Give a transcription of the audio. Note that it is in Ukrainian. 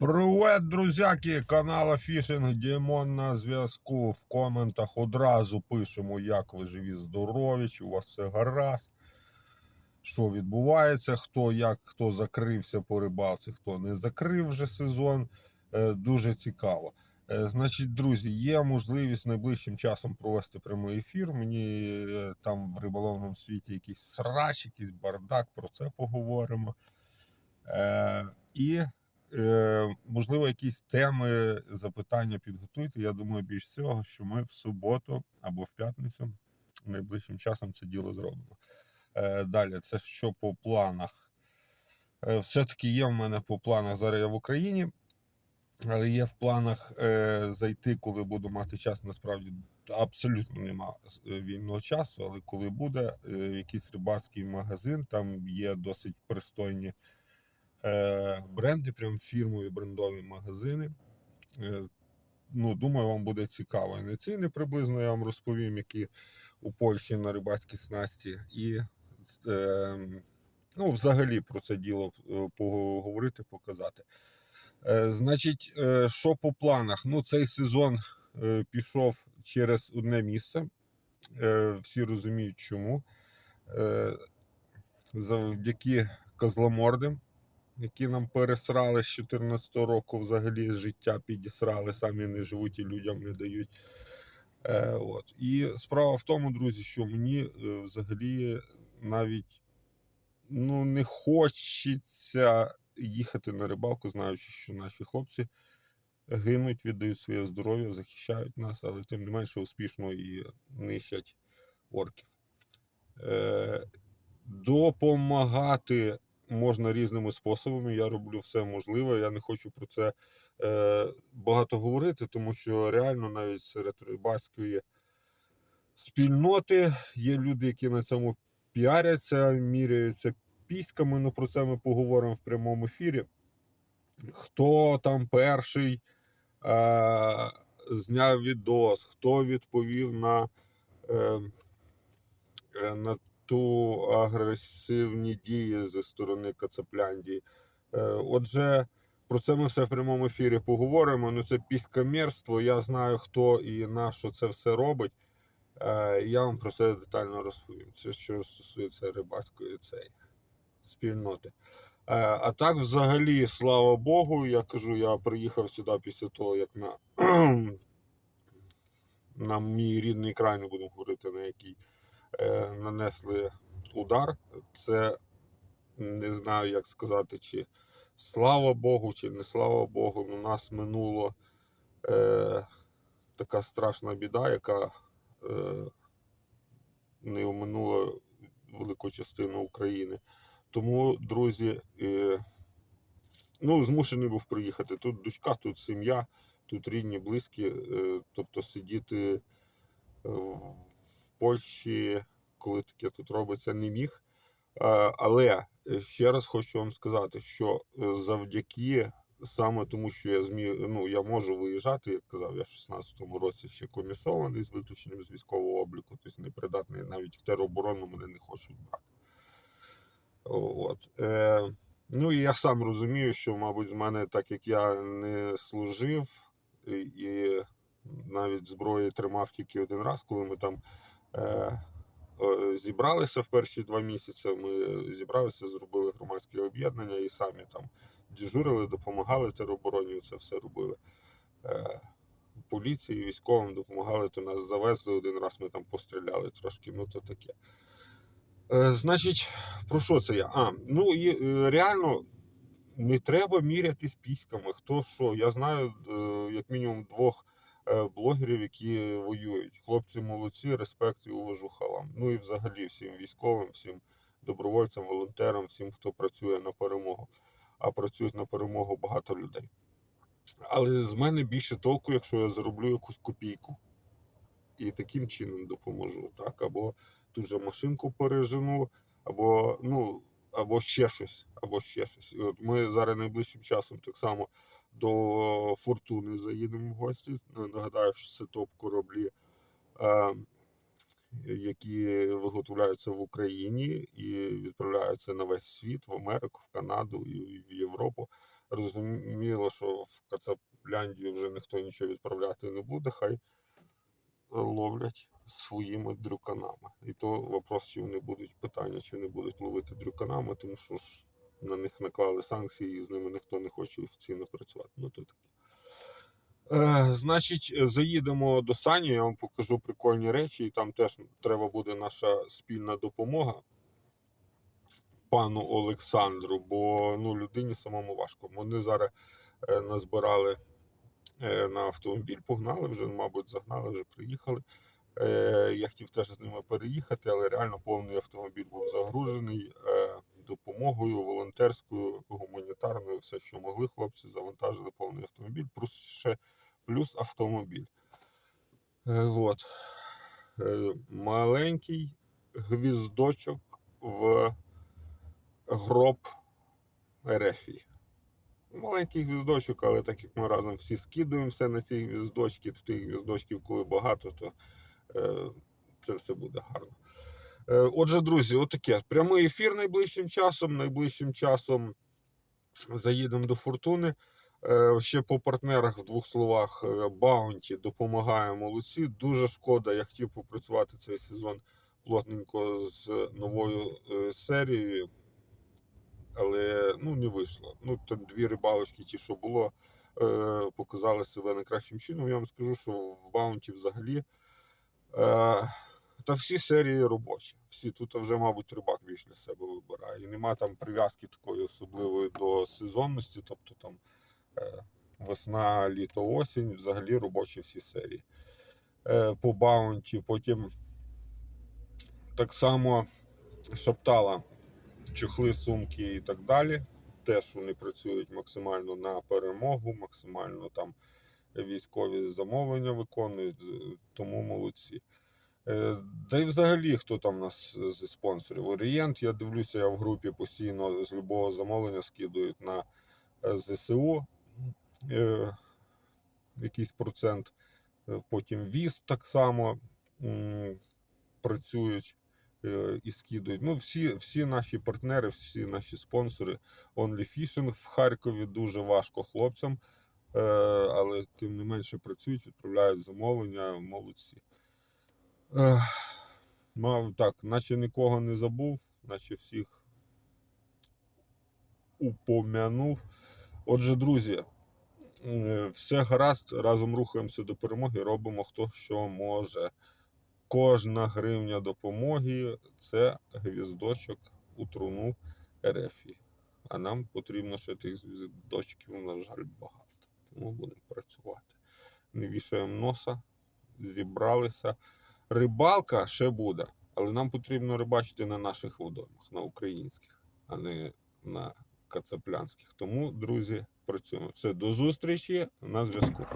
Привет, друзяки! Канала Фішинг Дімон на зв'язку. В коментах одразу пишемо, як ви живі, здорові, чи у вас все гаразд, що відбувається, хто як хто закрився по рибалці, хто не закрив вже сезон. Е, Дуже цікаво. Е, Значить, друзі, є можливість найближчим часом провести прямий ефір. Мені е, там в риболовному світі якийсь срач, якийсь бардак, про це поговоримо. І можливо, якісь теми, запитання підготуйте. Я думаю, більш всього, що ми в суботу або в п'ятницю найближчим часом це діло зробимо. Е, Далі, це що по планах. Е, Все-таки є в мене по планах зараз я в Україні, але є в планах е, зайти, коли буду мати час. Насправді абсолютно нема е, вільного часу, але коли буде е, якийсь рибацький магазин, там є досить пристойні е, бренди, прям фірмові брендові магазини. Е, ну, думаю, вам буде цікаво. І не ціни приблизно я вам розповім, які у Польщі на рибацькі снасті. І е, ну, взагалі про це діло е, поговорити, показати. Е, значить, е, що по планах? Ну, цей сезон е, пішов через одне місце. Е, всі розуміють, чому. Е, завдяки козломордим які нам пересрали з 14 року взагалі життя підісрали, самі не живуть і людям не дають. Е, от. І справа в тому, друзі, що мені е, взагалі навіть ну, не хочеться їхати на рибалку, знаючи, що наші хлопці гинуть, віддають своє здоров'я, захищають нас, але тим не менше успішно і нищать орків. Е, допомагати можна різними способами. Я роблю все можливе. Я не хочу про це е, багато говорити, тому що реально навіть серед рибацької спільноти є люди, які на цьому піаряться, міряються піськами. Ну про це ми поговоримо в прямому ефірі. Хто там перший е, зняв відос, хто відповів на, е, е, на ту агресивні дії зі сторони Кацапляндії. Е, Отже, про це ми все в прямому ефірі поговоримо. Ну це піскамерство. Я знаю, хто і на що це все робить. Е, Я вам про це детально розповім. Це що стосується рибацької цієї спільноти. Е, А так, взагалі, слава Богу, я кажу, я приїхав сюди після того, як на, на мій рідний край, не будемо говорити, на який нанесли удар. Це не знаю, як сказати, чи слава Богу, чи не слава Богу. У нас минуло е, така страшна біда, яка е, не оминула велику частину України. Тому, друзі, е, ну, змушений був приїхати. Тут дочка, тут сім'я, тут рідні, близькі. Е, тобто сидіти е, в Польщі, коли таке тут робиться, не міг. Е, Але е, ще раз хочу вам сказати, що е, завдяки саме тому, що я зміг, ну я можу виїжджати, як казав, я в 16-му році ще комісований з виключенням з військового обліку, тобто непридатний навіть в тероборону мене не хочуть брати. От. Е, ну і я сам розумію, що, мабуть, з мене, так як я не служив і, навіть зброї тримав тільки один раз, коли ми там зібралися в перші два місяці. Ми зібралися, зробили громадське об'єднання і самі там дежурили, допомагали теробороні, це все робили. Е, поліції, військовим допомагали, то нас завезли один раз, ми там постріляли трошки, ну це таке. Е, значить, про що це я? А, ну і е, реально не треба мірятись піськами. Хто що? Я знаю е, як мінімум двох е, блогерів, які воюють. Хлопці молодці, респект і уважуха вам. Ну і взагалі всім військовим, всім добровольцям, волонтерам, всім, хто працює на перемогу. А працюють на перемогу багато людей. Але з мене більше толку, якщо я зароблю якусь копійку. І таким чином допоможу. Так? Або ту же машинку пережену, або, ну, або ще щось. Або ще щось. І от ми зараз найближчим часом так само до Фортуни заїдемо в гості. Ну, Нагадаю, що це топ кораблі, е, які виготовляються в Україні і відправляються на весь світ, в Америку, в Канаду і в Європу. Розуміло, що в Кацапляндію вже ніхто нічого відправляти не буде, хай ловлять своїми дрюканами. І то вопрос, чи вони будуть питання, чи не будуть ловити дрюканами, тому що ж на них наклали санкції, і з ними ніхто не хоче офіційно працювати. Ну, то таке. Е, значить, заїдемо до Сані, я вам покажу прикольні речі, і там теж треба буде наша спільна допомога пану Олександру, бо ну, людині самому важко. Вони зараз е, назбирали е, на автомобіль, погнали вже, мабуть, загнали, вже приїхали. Е, я хотів теж з ними переїхати, але реально повний автомобіль був загружений е, допомогою волонтерською, гуманітарною, все, що могли хлопці, завантажили повний автомобіль, плюс ще плюс автомобіль. Е, от. Е, маленький гвіздочок в гроб Ерефії. Маленький гвіздочок, але так як ми разом всі скидуємося на ці гвіздочки, то тих гвіздочків, коли багато, то е, це все буде гарно. Е, отже, друзі, отаке. Прямий ефір найближчим часом. Найближчим часом заїдемо до фортуни. Е, ще по партнерах в двох словах е, Баунті допомагає молодці. Дуже шкода, я хотів попрацювати цей сезон плотненько з новою серією, але ну, не вийшло. Ну, там дві рибалочки, ті, що було, показали себе найкращим чином. Я вам скажу, що в Баунті взагалі. Е, та всі серії робочі. Всі тут вже, мабуть, рибак більш для себе вибирає. І нема там прив'язки такої особливої до сезонності, тобто там е, весна, літо, осінь, взагалі робочі всі серії. Е, по баунті, потім так само шаптала чохли, сумки і так далі. Теж вони працюють максимально на перемогу, максимально там військові замовлення виконують, тому молодці. Е, Да й взагалі, хто там у нас зі спонсорів? Орієнт, я дивлюся, я в групі постійно з любого замовлення скидують на е, ЗСУ е, якийсь процент. Е, Потім ВІЗ так само м, працюють е, і скидують. Ну, всі, всі наші партнери, всі наші спонсори. Only Fishing в Харкові дуже важко хлопцям, е, але тим не менше працюють, відправляють замовлення, молодці. Мав так, наче нікого не забув, наче всіх упомянув. Отже, друзі, е, все гаразд, разом рухаємося до перемоги, робимо хто що може. Кожна гривня допомоги це гвіздочок у труну РФі. А нам потрібно ще тих гвіздочків, на жаль, багато. Тому будемо працювати. Не вішаємо носа, зібралися. Рибалка ще буде, але нам потрібно рибачити на наших водоймах, на українських, а не на кацаплянських. Тому, друзі, працюємо. Все, до зустрічі на зв'язку.